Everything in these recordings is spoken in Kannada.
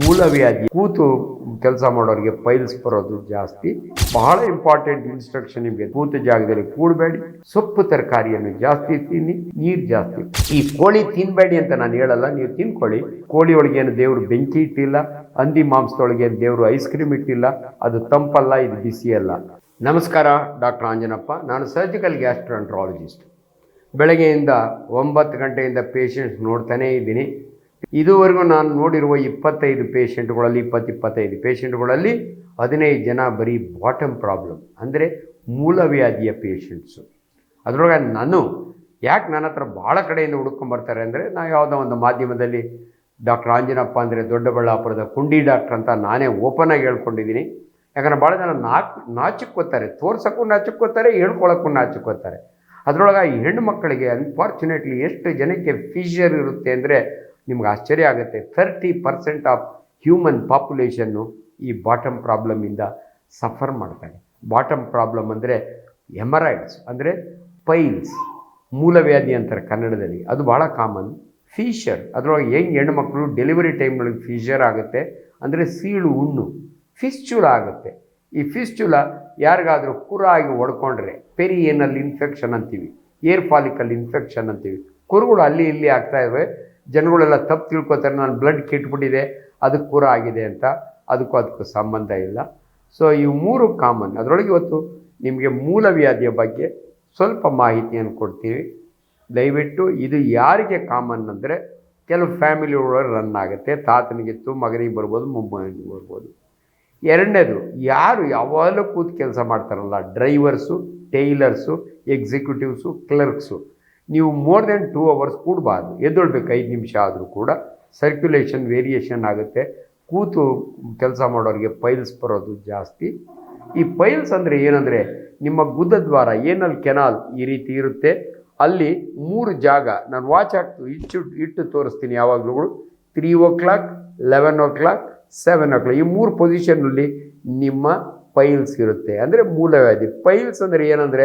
ಮೂಲವ್ಯಾಧಿ ಕೂತು ಕೆಲಸ ಮಾಡೋರಿಗೆ ಪೈಲ್ಸ್ ಬರೋದು ಜಾಸ್ತಿ. ಬಹಳ ಇಂಪಾರ್ಟೆಂಟ್ ಇನ್ಸ್ಟ್ರಕ್ಷನ್ ನಿಮಗೆ. ಕೂತ ಜಾಗದಲ್ಲಿ ಕೂಡಬೇಡಿ. ಸೊಪ್ಪು ತರಕಾರಿಯನ್ನು ಜಾಸ್ತಿ ತಿನ್ನಿ, ನೀರು ಜಾಸ್ತಿ. ಈ ಕೋಳಿ ತಿನ್ಬೇಡಿ ಅಂತ ನಾನು ಹೇಳಲ್ಲ, ನೀವು ತಿನ್ಕೊಳ್ಳಿ. ಕೋಳಿ ಒಳಗೆ ಏನು ದೇವರು ಬೆಂಕಿ ಇಟ್ಟಿಲ್ಲ, ಹಂದಿ ಮಾಂಸದೊಳಗೆ ದೇವರು ಐಸ್ ಕ್ರೀಮ್ ಇಟ್ಟಿಲ್ಲ, ಅದು ತಂಪಲ್ಲ, ಇದು ಬಿಸಿ ಅಲ್ಲ ನಮಸ್ಕಾರ, ಡಾಕ್ಟರ್ ಆಂಜನಪ್ಪ. ನಾನು ಸರ್ಜಿಕಲ್ ಗ್ಯಾಸ್ಟ್ರಾಂಟ್ರಾಲಜಿಸ್ಟ್ ಬೆಳಗ್ಗೆಯಿಂದ ಒಂಬತ್ತು ಗಂಟೆಯಿಂದ ಪೇಷಂಟ್ಸ್ ನೋಡ್ತಾನೇ ಇದ್ದೀನಿ. ಇದುವರೆಗೂ ನಾನು ನೋಡಿರುವ ಇಪ್ಪತ್ತೈದು ಪೇಷಂಟ್ಗಳಲ್ಲಿ ಇಪ್ಪತ್ತು ಇಪ್ಪತ್ತೈದು ಪೇಷಂಟ್ಗಳಲ್ಲಿ ಹದಿನೈದು ಜನ ಬರೀ ಬಾಟಮ್ ಪ್ರಾಬ್ಲಮ್, ಅಂದರೆ ಮೂಲವ್ಯಾಧಿಯ ಪೇಷಂಟ್ಸು. ಅದರೊಳಗೆ ನಾನು ಯಾಕೆ ನನ್ನ ಹತ್ರ ಭಾಳ ಕಡೆಯಿಂದ ಹುಡ್ಕೊಂಬರ್ತಾರೆ ಅಂದರೆ ನಾನು ಯಾವುದೋ ಒಂದು ಮಾಧ್ಯಮದಲ್ಲಿ ಡಾಕ್ಟರ್ ಆಂಜನಪ್ಪ ಅಂದರೆ ದೊಡ್ಡಬಳ್ಳಾಪುರದ ಕುಂಡಿ ಡಾಕ್ಟ್ರ್ ಅಂತ ನಾನೇ ಓಪನ್ ಆಗಿ ಹೇಳ್ಕೊಂಡಿದ್ದೀನಿ. ಯಾಕಂದರೆ ಭಾಳ ಜನ ನಾಕ್ ನಾಚಿಕ್ಕೋತಾರೆ ತೋರ್ಸೋಕ್ಕೂ ನಾಚಿಕ್ಕೋತಾರೆ ಹೇಳ್ಕೊಳಕ್ಕೂ ನಾಚಿಕ್ಕೋತಾರೆ ಅದರೊಳಗೆ ಹೆಣ್ಣು ಮಕ್ಕಳಿಗೆ ಅನ್ಫಾರ್ಚುನೇಟ್ಲಿ ಎಷ್ಟು ಜನಕ್ಕೆ ಫಿಷರ್ ಇರುತ್ತೆ ಅಂದರೆ ನಿಮ್ಗೆ ಆಶ್ಚರ್ಯ ಆಗುತ್ತೆ. ಥರ್ಟಿ ಪರ್ಸೆಂಟ್ ಆಫ್ ಹ್ಯೂಮನ್ ಪಾಪ್ಯುಲೇಷನ್ನು ಈ ಬಾಟಮ್ ಪ್ರಾಬ್ಲಮಿಂದ ಸಫರ್ ಮಾಡ್ತಾರೆ ಬಾಟಮ್ ಪ್ರಾಬ್ಲಮ್ ಅಂದರೆ ಎಮರಾಯ್ಡ್ಸ್ ಅಂದರೆ ಪೈಲ್ಸ್ ಮೂಲವ್ಯಾಧಿ ಅಂತಾರೆ ಕನ್ನಡದಲ್ಲಿ. ಅದು ಭಾಳ ಕಾಮನ್ ಫೀಶರ್ ಅದರೊಳಗೆ ಹೆಂಗೆ ಹೆಣ್ಣುಮಕ್ಕಳು ಡೆಲಿವರಿ ಟೈಮ್ಗಳಿಗೆ ಫೀಶರ್ ಆಗುತ್ತೆ ಅಂದರೆ ಸೀಳು ಹುಣ್ಣು ಫಿಸ್ಚುಲ ಆಗುತ್ತೆ. ಈ ಫಿಸ್ಚುಲ ಯಾರಿಗಾದರೂ ಕುರ ಆಗಿ ಹೊಡ್ಕೊಂಡ್ರೆ ಪೆರಿಯೇನಲ್ಲಿ ಇನ್ಫೆಕ್ಷನ್ ಅಂತೀವಿ ಏರ್ ಫಾಲಿಕಲ್ ಇನ್ಫೆಕ್ಷನ್ ಅಂತೀವಿ. ಕುರುಗಳು ಅಲ್ಲಿ ಇಲ್ಲಿ ಆಗ್ತಾ ಇವೆ. ಜನಗಳೆಲ್ಲ ತಪ್ಪು ತಿಳ್ಕೊತಾರೆ, ನಾನು ಬ್ಲಡ್ ಕೆಟ್ಬಿಟ್ಟಿದೆ, ಅದಕ್ಕೆ ಪೂರ ಆಗಿದೆ ಅಂತ. ಅದಕ್ಕೂ ಅದಕ್ಕೂ ಸಂಬಂಧ ಇಲ್ಲ. ಸೊ ಇವು ಮೂರು ಕಾಮನ್ ಅದರೊಳಗೆ ಇವತ್ತು ನಿಮಗೆ ಮೂಲವ್ಯಾಧಿಯ ಬಗ್ಗೆ ಸ್ವಲ್ಪ ಮಾಹಿತಿಯನ್ನು ಕೊಡ್ತೀವಿ. ದಯವಿಟ್ಟು ಇದು ಯಾರಿಗೆ ಕಾಮನ್ ಅಂದರೆ ಕೆಲವು ಫ್ಯಾಮಿಲಿ ಒಳಗೆ ರನ್ ಆಗುತ್ತೆ. ತಾತನಿಗಿತ್ತು ಮಗನಿಗೆ ಬರ್ಬೋದು, ಮೊಮ್ಮಗನಿಗೆ ಬರ್ಬೋದು. ಎರಡನೇದು, ಯಾರು ಯಾವಾಗಲೂ ಕೂತು ಕೆಲಸ ಮಾಡ್ತಾರಲ್ಲ ಡ್ರೈವರ್ಸು ಟೈಲರ್ಸು ಎಕ್ಸಿಕ್ಯೂಟಿವ್ಸು ಕ್ಲರ್ಕ್ಸು ನೀವು ಮೋರ್ ದೆನ್ ಟೂ ಅವರ್ಸ್ ಕೂಡಬಾರ್ದು. ಎದ್ದೊಳ್ಬೇಕು, ಐದು ನಿಮಿಷ ಆದರೂ ಕೂಡ. ಸರ್ಕ್ಯುಲೇಷನ್ ವೇರಿಯೇಷನ್ ಆಗುತ್ತೆ. ಕೂತು ಕೆಲಸ ಮಾಡೋರಿಗೆ ಪೈಲ್ಸ್ ಬರೋದು ಜಾಸ್ತಿ. ಈ ಪೈಲ್ಸ್ ಅಂದರೆ ಏನಂದರೆ, ನಿಮ್ಮ ಗುದದ್ವಾರ ಏನಲ್ಲಿ ಕೆನಾಲ್ ಈ ರೀತಿ ಇರುತ್ತೆ. ಅಲ್ಲಿ ಮೂರು ಜಾಗ, ನಾನು ವಾಚ್ ಹಾಕ್ತು ಇಟ್ಟು ಇಟ್ಟು ತೋರಿಸ್ತೀನಿ ಯಾವಾಗಲೂ three o'clock eleven o'clock seven o'clock ಈ ಮೂರು ಪೊಸಿಷನ್ನಲ್ಲಿ ನಿಮ್ಮ ಪೈಲ್ಸ್ ಇರುತ್ತೆ. ಅಂದರೆ ಮೂಲವ್ಯಾಧಿ. ಪೈಲ್ಸ್ ಅಂದರೆ ಏನಂದರೆ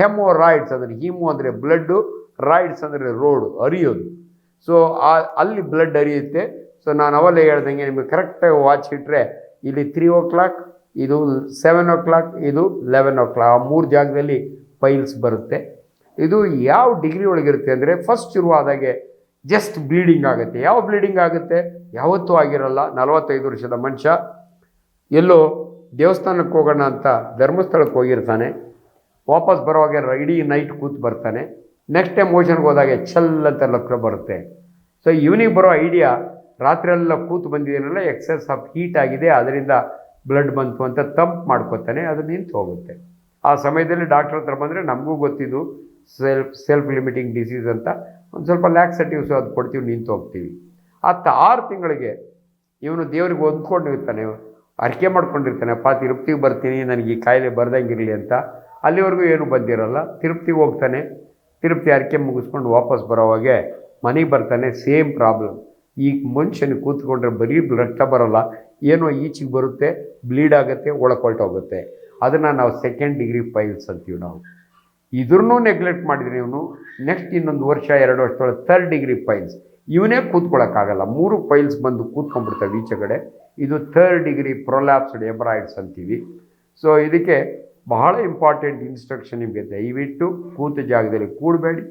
ಹೆಮೋರಾಯ್ಡ್ಸ್ ಅಂದರೆ ಹೀಮೋ ಅಂದರೆ ಬ್ಲಡ್ಡು ರಾಯ್ಡ್ಸ್ ಅಂದರೆ ರೋಡು ಹರಿಯೋದು. ಸೊ ಆ, ಅಲ್ಲಿ ಬ್ಲಡ್ ಹರಿಯುತ್ತೆ. ಸೊ ನಾನು ಅವಲ್ಲೇ ಹೇಳ್ದಂಗೆ ನಿಮಗೆ ಕರೆಕ್ಟಾಗಿ ವಾಚ್ ಇಟ್ಟರೆ ಇಲ್ಲಿ ತ್ರೀ ಓ ಕ್ಲಾಕ್ ಇದು ಸೆವೆನ್ ಓ ಕ್ಲಾಕ್ ಇದು ಲೆವೆನ್ ಓ ಕ್ಲಾಕ್ ಆ ಮೂರು ಜಾಗದಲ್ಲಿ ಪೈಲ್ಸ್ ಬರುತ್ತೆ. ಇದು ಯಾವ ಡಿಗ್ರಿ ಒಳಗಿರುತ್ತೆ ಅಂದರೆ ಫಸ್ಟ್ ಶುರುವಾದಾಗೆ ಜಸ್ಟ್ ಬ್ಲೀಡಿಂಗ್ ಆಗುತ್ತೆ. ಯಾವ ಬ್ಲೀಡಿಂಗ್ ಆಗುತ್ತೆ? ಯಾವತ್ತೂ ಆಗಿರಲ್ಲ. ನಲವತ್ತೈದು ವರ್ಷದ ಮನುಷ್ಯ. ಎಲ್ಲೋ ದೇವಸ್ಥಾನಕ್ಕೆ ಹೋಗೋಣ ಅಂತ ಧರ್ಮಸ್ಥಳಕ್ಕೆ ಹೋಗಿರ್ತಾನೆ. ವಾಪಸ್ ಬರುವಾಗ ಇಡೀ ನೈಟ್ ಕೂತು ಬರ್ತಾನೆ. ನೆಕ್ಸ್ಟ್ ಟೈಮ್ ಮೋಷನ್ಗೆ ಹೋದಾಗ ಛಲ್ ಅಂತ ಲಕ್ಷ ಬರುತ್ತೆ. ಸೊ ಇವನಿಗೆ ಬರೋ ಐಡಿಯಾ ರಾತ್ರಿಯೆಲ್ಲ ಕೂತು ಬಂದಿದ್ದೀನಲ್ಲ ಎಕ್ಸಸ್ ಆಫ್ ಹೀಟ್ ಆಗಿದೆ, ಅದರಿಂದ ಬ್ಲಡ್ ಬಂತು ಅಂತ ತಂಪ್ ಮಾಡ್ಕೊತಾನೆ, ಅದು ನಿಂತು ಹೋಗುತ್ತೆ. ಆ ಸಮಯದಲ್ಲಿ ಡಾಕ್ಟ್ರ್ ಹತ್ರ ಬಂದರೆ ನಮಗೂ ಗೊತ್ತಿದ್ದು ಸೆಲ್ಫ್ ಸೆಲ್ಫ್ ಲಿಮಿಟಿಂಗ್ ಡಿಸೀಸ್ ಅಂತ. ಒಂದು ಸ್ವಲ್ಪ ಲ್ಯಾಕ್ಸಟಿವ್ಸ್ ಅದು ಕೊಡ್ತೀವಿ, ನಿಂತು ಹೋಗ್ತೀವಿ. ಹತ್ತು ಆರು ತಿಂಗಳಿಗೆ ಇವನು ದೇವ್ರಿಗೆ ಹೊಂದ್ಕೊಂಡಿರ್ತಾನೆ, ಅರಿಕೆ ಮಾಡ್ಕೊಂಡಿರ್ತಾನೆ, ಅಪ್ಪ, ತಿರುಪ್ತಿಗೆ ಬರ್ತೀನಿ, ನನಗೆ ಈ ಕಾಯಿಲೆ ಬರ್ದಂಗಿರಲಿ ಅಂತ. ಅಲ್ಲಿವರೆಗೂ ಏನು ಬಂದಿರಲ್ಲ, ತಿರುಪ್ತಿಗೆ ಹೋಗ್ತಾನೆ. ತಿರುಪ್ತಿ ಹರಕೆ ಮುಗಿಸ್ಕೊಂಡು ವಾಪಸ್ ಬರೋವಾಗೆ ಮನೆಗೆ ಬರ್ತಾನೆ ಸೇಮ್ ಪ್ರಾಬ್ಲಮ್. ಈಗ ಮನುಷ್ಯನಿಗೆ ಕೂತ್ಕೊಂಡ್ರೆ ಬರೀ ರಕ್ತ ಬರೋಲ್ಲ, ಏನೋ ಈಚೆಗೆ ಬರುತ್ತೆ, ಬ್ಲೀಡ್ ಆಗುತ್ತೆ ಒಳಕೊಳ್ಟೋಗುತ್ತೆ ಅದನ್ನು ನಾವು ಸೆಕೆಂಡ್ ಡಿಗ್ರಿ ಫೈಲ್ಸ್ ಅಂತೀವಿ ನಾವು. ಇದ್ರೂ ನೆಗ್ಲೆಕ್ಟ್ ಮಾಡಿದ್ರೆ ಇವನು ನೆಕ್ಸ್ಟ್ ಇನ್ನೊಂದು ವರ್ಷ, ಎರಡು ವರ್ಷದೊಳಗೆ ಥರ್ಡ್ ಡಿಗ್ರಿ ಫೈಲ್ಸ್ ಇವನೇ ಕೂತ್ಕೊಳ್ಳೋಕ್ಕಾಗಲ್ಲ ಮೂರು ಫೈಲ್ಸ್ ಬಂದು ಕೂತ್ಕೊಂಡ್ಬಿಡ್ತವೆ ಈಚೆ ಕಡೆ ಇದು ಥರ್ಡ್ ಡಿಗ್ರಿ ಪ್ರೊಲ್ಯಾಪ್ಸ್ಡ್ ಎಬ್ರಾಯ್ಡ್ಸ್ ಅಂತೀವಿ. ಸೊ ಇದಕ್ಕೆ ಬಹಳ ಇಂಪಾರ್ಟೆಂಟ್ ಇನ್ಸ್ಟ್ರಕ್ಷನ್ ನಿಮಗೆ ದಯವಿಟ್ಟು ಕೂತ ಜಾಗದಲ್ಲಿ ಕೂಡಬೇಡಿ.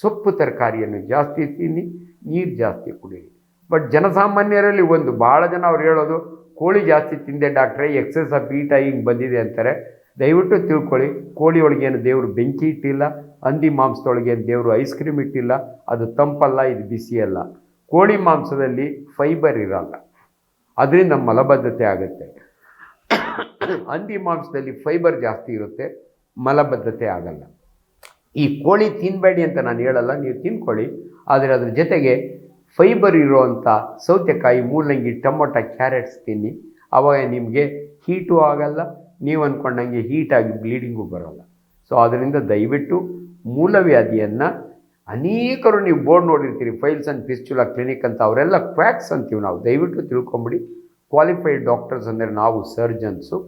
ಸೊಪ್ಪು ತರಕಾರಿಯನ್ನು ಜಾಸ್ತಿ ತಿನ್ನಿ, ನೀರು ಜಾಸ್ತಿ ಕುಡೀರಿ ಬಟ್ ಜನಸಾಮಾನ್ಯರಲ್ಲಿ ಒಂದು ಭಾಳ ಜನ ಅವ್ರು ಹೇಳೋದು, ಕೋಳಿ ಜಾಸ್ತಿ ತಿಂದೆ ಡಾಕ್ಟ್ರೆ, ಎಕ್ಸಸ್ ಆಫ್ ಬೀಟ ಹಿಂಗೆ ಬಂದಿದೆ ಅಂತಾರೆ. ದಯವಿಟ್ಟು ತಿಳ್ಕೊಳ್ಳಿ, ಕೋಳಿ ಒಳಗೇನು ದೇವರು ಬೆಂಕಿ ಇಟ್ಟಿಲ್ಲ, ಹಂದಿ ಮಾಂಸದೊಳಗೆ ಏನು ದೇವರು ಐಸ್ ಕ್ರೀಮ್ ಇಟ್ಟಿಲ್ಲ, ಅದು ತಂಪಲ್ಲ, ಇದು ಬಿಸಿ ಅಲ್ಲ. ಕೋಳಿ ಮಾಂಸದಲ್ಲಿ ಫೈಬರ್ ಇರಲ್ಲ. ಅದರಿಂದ ಮಲಬದ್ಧತೆ ಆಗುತ್ತೆ. ಹಂದಿ ಮಾಂಸದಲ್ಲಿ ಫೈಬರ್ ಜಾಸ್ತಿ ಇರುತ್ತೆ, ಮಲಬದ್ಧತೆ ಆಗಲ್ಲ. ಈ ಕೋಳಿ ತಿನ್ನಬೇಡಿ ಅಂತ ನಾನು ಹೇಳಲ್ಲ, ನೀವು ತಿನ್ಕೊಳ್ಳಿ. ಆದರೆ ಅದ್ರ ಜೊತೆಗೆ ಫೈಬರ್ ಇರೋವಂಥ ಸೌತೆಕಾಯಿ, ಮೂಲಂಗಿ, ಟೊಮೊಟೊ ಕ್ಯಾರೆಟ್ಸ್ ತಿನ್ನಿ. ಆವಾಗ ನಿಮಗೆ ಹೀಟು ಆಗಲ್ಲ, ನೀವು ಅಂದ್ಕೊಂಡಂಗೆ ಹೀಟಾಗಿ ಬ್ಲೀಡಿಂಗು ಬರೋಲ್ಲ. ಸೊ ಅದರಿಂದ ದಯವಿಟ್ಟು ಮೂಲವ್ಯಾಧಿಯನ್ನು ಅನೇಕರು ನೀವು ಬೋರ್ಡ್ ನೋಡಿರ್ತೀರಿ ಫೈಲ್ಸ್ ಆ್ಯಂಡ್ ಫಿಸ್ಚುಲಾ ಕ್ಲಿನಿಕ್ ಅಂತ, ಅವರೆಲ್ಲ ಕ್ವ್ಯಾಕ್ಸ್ ಅಂತೀವಿ ನಾವು. ದಯವಿಟ್ಟು ತಿಳ್ಕೊಂಬಿಡಿ. ಕ್ವಾಲಿಫೈಡ್ ಡಾಕ್ಟರ್ಸ್ ಅಂದರೆ ನಾವು ಸರ್ಜನ್ಸು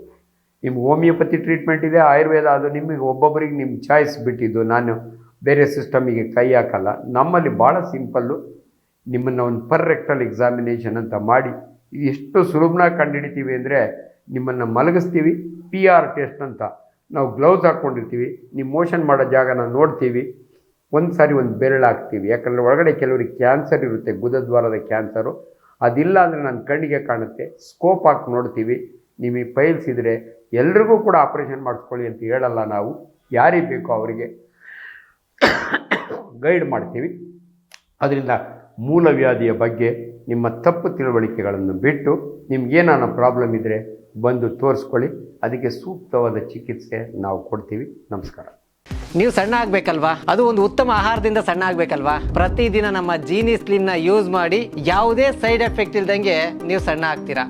ನಿಮ್ಗೆ ಹೋಮಿಯೋಪತಿ ಟ್ರೀಟ್ಮೆಂಟ್ ಇದೆ, ಆಯುರ್ವೇದ, ಅದು ನಿಮಗೆ ಒಬ್ಬೊಬ್ಬರಿಗೆ ನಿಮ್ಮ ಚಾಯ್ಸ್ ಬಿಟ್ಟಿದ್ದು. ನಾನು ಬೇರೆ ಸಿಸ್ಟಮಿಗೆ ಕೈ ಹಾಕಲ್ಲ. ನಮ್ಮಲ್ಲಿ ಭಾಳ ಸಿಂಪಲ್ಲು ನಿಮ್ಮನ್ನು ಒಂದು ಪರ್ ರೆಕ್ಟಲ್ ಎಕ್ಸಾಮಿನೇಷನ್ ಅಂತ ಮಾಡಿ ಇದು ಎಷ್ಟು ಸುಲಭನಾಗಿ ಕಂಡುಹಿಡಿತೀವಿ ಅಂದರೆ ನಿಮ್ಮನ್ನು ಮಲಗಿಸ್ತೀವಿ ಪಿ ಆರ್ ಟೆಸ್ಟ್ ಅಂತ. ನಾವು ಗ್ಲೌಸ್ ಹಾಕ್ಕೊಂಡಿರ್ತೀವಿ ನಿಮ್ಮ ಮೋಷನ್ ಮಾಡೋ ಜಾಗನ ನೋಡ್ತೀವಿ ಒಂದು ಸಾರಿ ಒಂದು ಬೆರಳು ಹಾಕ್ತೀವಿ. ಯಾಕಂದರೆ ಒಳಗಡೆ ಕೆಲವರಿಗೆ ಕ್ಯಾನ್ಸರ್ ಇರುತ್ತೆ ಗುದದ್ವಾರದ ಕ್ಯಾನ್ಸರು ಅದಿಲ್ಲ ಅಂದರೆ ನನ್ನ ಕಣ್ಣಿಗೆ ಕಾಣುತ್ತೆ ಸ್ಕೋಪ್ ಹಾಕಿ ನೋಡ್ತೀವಿ. ನಿಮಗೆ ಫೈಲ್ಸ್ ಇದ್ದರೆ ಎಲ್ರಿಗೂ ಕೂಡ ಆಪ್ರೇಷನ್ ಮಾಡಿಸ್ಕೊಳ್ಳಿ ಅಂತ ಹೇಳಲ್ಲ ನಾವು. ಯಾರಿಗೆ ಬೇಕೋ ಅವರಿಗೆ ಗೈಡ್ ಮಾಡ್ತೀವಿ. ಅದರಿಂದ ಮೂಲವ್ಯಾಧಿಯ ಬಗ್ಗೆ ನಿಮ್ಮ ತಪ್ಪು ತಿಳುವಳಿಕೆಗಳನ್ನು ಬಿಟ್ಟು ನಿಮ್ಗೇನಾನ ಪ್ರಾಬ್ಲಮ್ ಇದ್ದರೆ ಬಂದು ತೋರಿಸ್ಕೊಳ್ಳಿ. ಅದಕ್ಕೆ ಸೂಕ್ತವಾದ ಚಿಕಿತ್ಸೆ ನಾವು ಕೊಡ್ತೀವಿ. ನಮಸ್ಕಾರ. ನೀವು ಸಣ್ಣ ಆಗ್ಬೇಕಲ್ವಾ? ಅದು ಒಂದು ಉತ್ತಮ ಆಹಾರದಿಂದ ಸಣ್ಣ ಆಗ್ಬೇಕಲ್ವಾ? ಪ್ರತಿದಿನ ನಮ್ಮ ಜೀನಿ ಸ್ಲಿಮ್ನ ಯೂಸ್ ಮಾಡಿ ಯಾವುದೇ ಸೈಡ್ ಎಫೆಕ್ಟ್ ಇಲ್ದಂಗೆ ನೀವು ಸಣ್ಣ ಆಗ್ತೀರಾ?